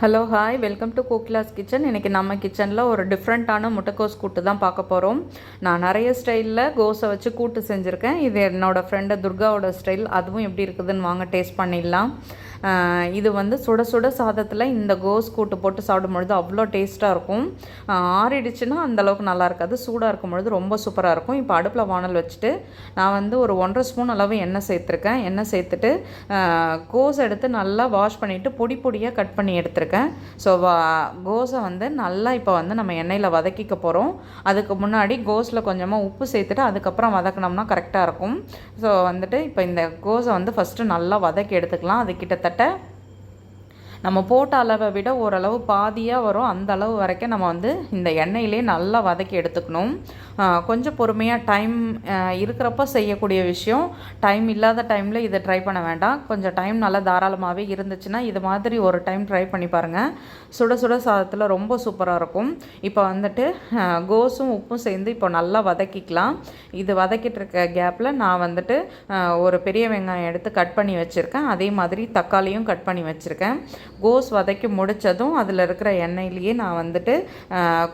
Hello hi welcome to Kokila's kitchen இன்றைக்கி நம்ம கிச்சனில் ஒரு டிஃப்ரெண்ட்டான முட்டைக்கோஸ் கூட்டு தான் பார்க்க போகிறோம் நான் நிறைய ஸ்டைலில் கோஸை வச்சு கூட்டு செஞ்சுருக்கேன். இது என்னோடய ஃப்ரெண்டு துர்காவோட ஸ்டைல் அதுவும் எப்படி இருக்குதுன்னு வாங்க டேஸ்ட் பண்ணிடலாம். இது வந்து சுட சுட சாதத்தில் இந்த கோஸ் கூட்டு போட்டு சாப்பிடும் பொழுது அவ்வளோ டேஸ்ட்டாக இருக்கும். ஆறிடுச்சுன்னா அந்த அளவுக்கு நல்லா இருக்காது. சூடாக இருக்கும் பொழுது ரொம்ப சூப்பராக இருக்கும். இப்போ அடுப்பில் வானல் வச்சுட்டு நான் வந்து ஒரு ஒன்றரை ஸ்பூன் அளவு எண்ணெய் சேர்த்துருக்கேன். எண்ணெய் சேர்த்துட்டு கோஸ் எடுத்து நல்லா வாஷ் பண்ணிவிட்டு பொடி பொடியாக கட் பண்ணி எடுத்திருக்கேன். ஸோ வா கோஸை வந்து நல்லா இப்போ வந்து நம்ம எண்ணெயில் வதக்கிக்க போகிறோம் அதுக்கு முன்னாடி கோஸில் கொஞ்சமாக உப்பு சேர்த்துட்டு அதுக்கப்புறம் வதக்கினோம்னா கரெக்டாக இருக்கும். ஸோ வந்துட்டு இப்போ இந்த கோஸை வந்து ஃபஸ்ட்டு நல்லா வதக்கி எடுத்துக்கலாம். அது கிட்டத்தட்ட கிட்டத்தட்ட நம்ம போட்ட அளவை விட ஓரளவு பாதியாக வரும். அந்த அளவு வரைக்கும் நம்ம வந்து இந்த எண்ணெயிலே நல்லா வதக்கி எடுத்துக்கணும். கொஞ்சம் பொறுமையாக டைம் இருக்கிறப்ப செய்யக்கூடிய விஷயம். டைம் இல்லாத டைமில் இதை ட்ரை பண்ண வேண்டாம். கொஞ்சம் டைம் நல்லா தாராளமாகவே இருந்துச்சுன்னா இது மாதிரி ஒரு டைம் ட்ரை பண்ணி பாருங்கள் சுட சுட சாதத்தில் ரொம்ப சூப்பராக இருக்கும். இப்போ வந்துட்டு கோஸும் உப்பும் சேர்ந்து இப்போ நல்லா வதக்கிக்கலாம். இது வதக்கிட்டு இருக்க கேப்பில் நான் வந்துட்டு ஒரு பெரிய வெங்காயம் எடுத்து கட் பண்ணி வச்சுருக்கேன். அதே மாதிரி தக்காளியும் கட் பண்ணி வச்சுருக்கேன். கோஸ் வதக்கி முடித்ததும் அதில் இருக்கிற எண்ணெயிலேயே நான் வந்துட்டு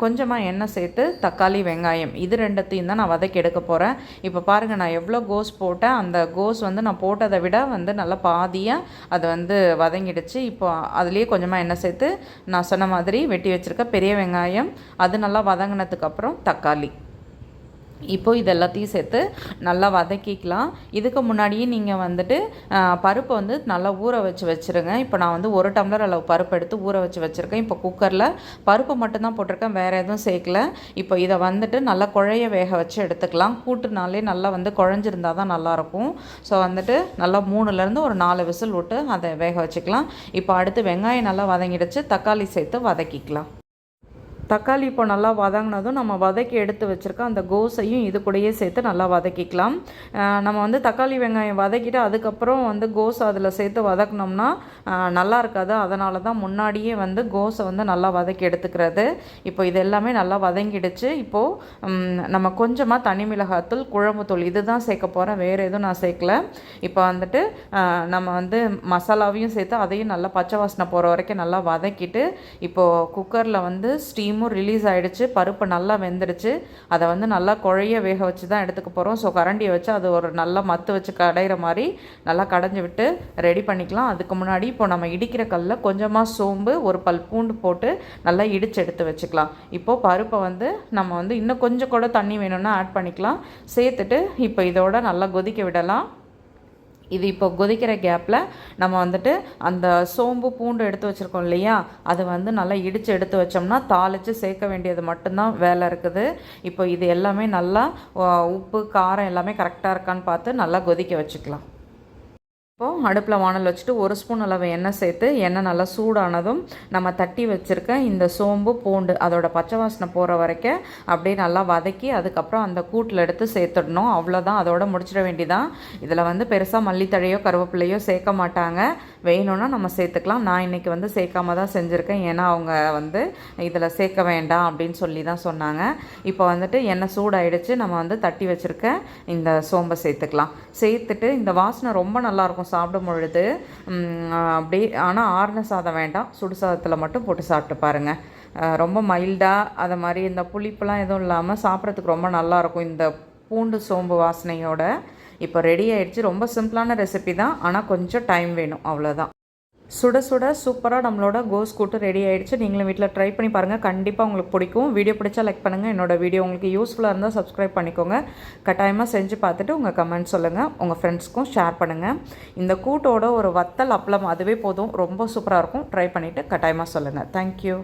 கொஞ்சமாக எண்ணெய் சேர்த்து தக்காளி வெங்காயம் இது ரெண்டத்தையும் தான் நான் வதக்கி எடுக்க போகிறேன் இப்போ பாருங்கள் நான் எவ்வளோ கோஸ் போட்டேன். அந்த கோஸ் வந்து நான் போட்டதை விட வந்து நல்லா பாதியாக அது வந்து வதங்கிடுச்சு. இப்போ அதுலேயே கொஞ்சமாக எண்ணெய் சேர்த்து நான் சொன்ன மாதிரி வெட்டி வச்சுருக்க பெரிய வெங்காயம் அது நல்லா வதங்கினதுக்கப்புறம் தக்காளி. இப்போ இது எல்லாத்தையும் சேர்த்து நல்லா வதக்கிக்கலாம். இதுக்கு முன்னாடியே நீங்கள் வந்துட்டு பருப்பை வந்து நல்லா ஊற வச்சு வச்சுருங்க. இப்போ நான் வந்து ஒரு டம்ளர் அளவு பருப்பு எடுத்து ஊற வச்சு வச்சுருக்கேன். இப்போ குக்கரில் பருப்பு மட்டும்தான் போட்டிருக்கேன். வேறு எதுவும் சேர்க்கல. இப்போ இதை வந்துட்டு நல்லா குழைய வேக வச்சு எடுத்துக்கலாம். கூட்டுனாலே நல்லா வந்து குழஞ்சிருந்தா தான் நல்லாயிருக்கும். ஸோ வந்துட்டு நல்லா மூணுலேருந்து ஒரு நாலு விசில் விட்டு அதை வேக வச்சுக்கலாம். இப்போ அடுத்து வெங்காயம் நல்லா வதங்கிடுச்சு. தக்காளி சேர்த்து வதக்கிக்கலாம். தக்காளி இப்போ நல்லா வதங்கினதும் நம்ம வதக்கி எடுத்து வச்சுருக்க அந்த கோஸையும் இது கூடயே சேர்த்து நல்லா வதக்கிக்கலாம். நம்ம வந்து தக்காளி வெங்காயம் வதக்கிட்டு அதுக்கப்புறம் வந்து கோஸ் அதில் சேர்த்து வதக்கினோம்னா நல்லா இருக்காது. அதனால தான் முன்னாடியே வந்து கோஸை வந்து நல்லா வதக்கி எடுத்துக்கிறது. இப்போ இது எல்லாமே நல்லா வதங்கிடுச்சு. இப்போது நம்ம கொஞ்சமாக தனி மிளகாத்தூள் குழம்புத்தூள் இது தான் சேர்க்க போகிறேன் வேறு எதுவும் நான் சேர்க்கல. இப்போ வந்துட்டு நம்ம வந்து மசாலாவையும் சேர்த்து அதையும் நல்லா பச்சை வாசனை போகிற வரைக்கும் நல்லா வதக்கிட்டு இப்போது குக்கரில் வந்து ஸ்டீமும் ரிலீஸ் ஆகிடுச்சு பருப்பு நல்லா வெந்துடுச்சு. அதை வந்து நல்லா குழைய வேக வச்சு தான் எடுத்துக்க போகிறோம் ஸோ கரண்டியை வச்சு அது ஒரு நல்லா மத்து வச்சு கடையிற மாதிரி நல்லா கடைஞ்சி விட்டு ரெடி பண்ணிக்கலாம். அதுக்கு முன்னாடி இப்போ நம்ம இடிக்கிற கல்லில் கொஞ்சமாக சோம்பு ஒரு பல் பூண்டு போட்டு நல்லா இடிச்சு எடுத்து வச்சுக்கலாம். இப்போது பருப்பை வந்து நம்ம வந்து இன்னும் கொஞ்சம் கூட தண்ணி வேணும்னா ஆட் பண்ணிக்கலாம். சேர்த்துட்டு இப்போ இதோட நல்லா கொதிக்க விடலாம். இது இப்போ கொதிக்கிற கேப்பில் நம்ம வந்துட்டு அந்த சோம்பு பூண்டு எடுத்து வச்சுருக்கோம் இல்லையா? அது வந்து நல்லா இடித்து எடுத்து வச்சோம்னா தாளித்து சேர்க்க வேண்டியது மட்டும்தான் வேலை இருக்குது. இப்போ இது எல்லாமே நல்லா உப்பு காரம் எல்லாமே கரெக்டாக இருக்கான்னு பார்த்து நல்லா கொதிக்க வச்சுக்கலாம். இப்போது அடுப்பில் வானல் வச்சுட்டு ஒரு ஸ்பூன் அளவு எண்ணெய் சேர்த்து எண்ணெய் நல்லா சூடானதும் நம்ம தட்டி வச்சுருக்க இந்த சோம்பு பூண்டு அதோட பச்சை வாசனை போகிற வரைக்கும் அப்படியே நல்லா வதக்கி அதுக்கப்புறம் அந்த கூட்டில் எடுத்து சேர்த்துடணும். அவ்வளோதான் அதோட முடிச்சிட வேண்டிதான் இதில் வந்து பெருசாக மல்லித்தழையோ கருவேப்பிலையோ சேர்க்க மாட்டாங்க. வேணும்னா நம்ம சேர்த்துக்கலாம். நான் இன்றைக்கி வந்து சேர்க்காம தான் செஞ்சுருக்கேன். ஏன்னா அவங்க வந்து இதில் சேர்க்க வேண்டாம் அப்படின்னு சொல்லி தான் சொன்னாங்க. இப்போ வந்துட்டு எண்ணெய் சூடாயிடுச்சு. நம்ம வந்து தட்டி வச்சுருக்க இந்த சோம்பை சேர்த்துக்கலாம். சேர்த்துட்டு இந்த வாசனை ரொம்ப நல்லாயிருக்கும் சாப்பிடும் பொழுது. அப்படியே ஆனால் ஆறுன சாதம் வேண்டாம். சுடு சாதத்தில் மட்டும் போட்டு சாப்பிட்டு பாருங்கள் ரொம்ப மைல்டாக அதை மாதிரி இந்த புளிப்புலாம் எதுவும் இல்லாமல் சாப்பிட்றதுக்கு ரொம்ப நல்லாயிருக்கும். இந்த பூண்டு சோம்பு வாசனையோட இப்போ ரெடி ஆயிடுச்சு. ரொம்ப சிம்பிளான ரெசிபி தான். ஆனால் கொஞ்சம் டைம் வேணும். அவ்வளோதான் சுட சுட சூப்பராக நம்மளோட கோஸ் கூட்டு ரெடி ஆயிடுச்சு. நீங்களும் வீட்டில் ட்ரை பண்ணி பாருங்கள் கண்டிப்பாக உங்களுக்கு பிடிக்கும். வீடியோ பிடிச்சா லைக் பண்ணுங்கள் என்னோட வீடியோ உங்களுக்கு யூஸ்ஃபுல்லாக இருந்தால் சப்ஸ்கிரைப் பண்ணிக்கோங்க. கட்டாயமாக செஞ்சு பார்த்துட்டு உங்கள் கமெண்ட் சொல்லுங்கள் உங்கள் ஃப்ரெண்ட்ஸ்க்கும் ஷேர் பண்ணுங்கள் இந்த கூட்டோட ஒரு வத்தல் அப்பளம் அதுவே போதும். ரொம்ப சூப்பராக இருக்கும். ட்ரை பண்ணிவிட்டு கட்டாயமாக சொல்லுங்கள் தேங்க்யூ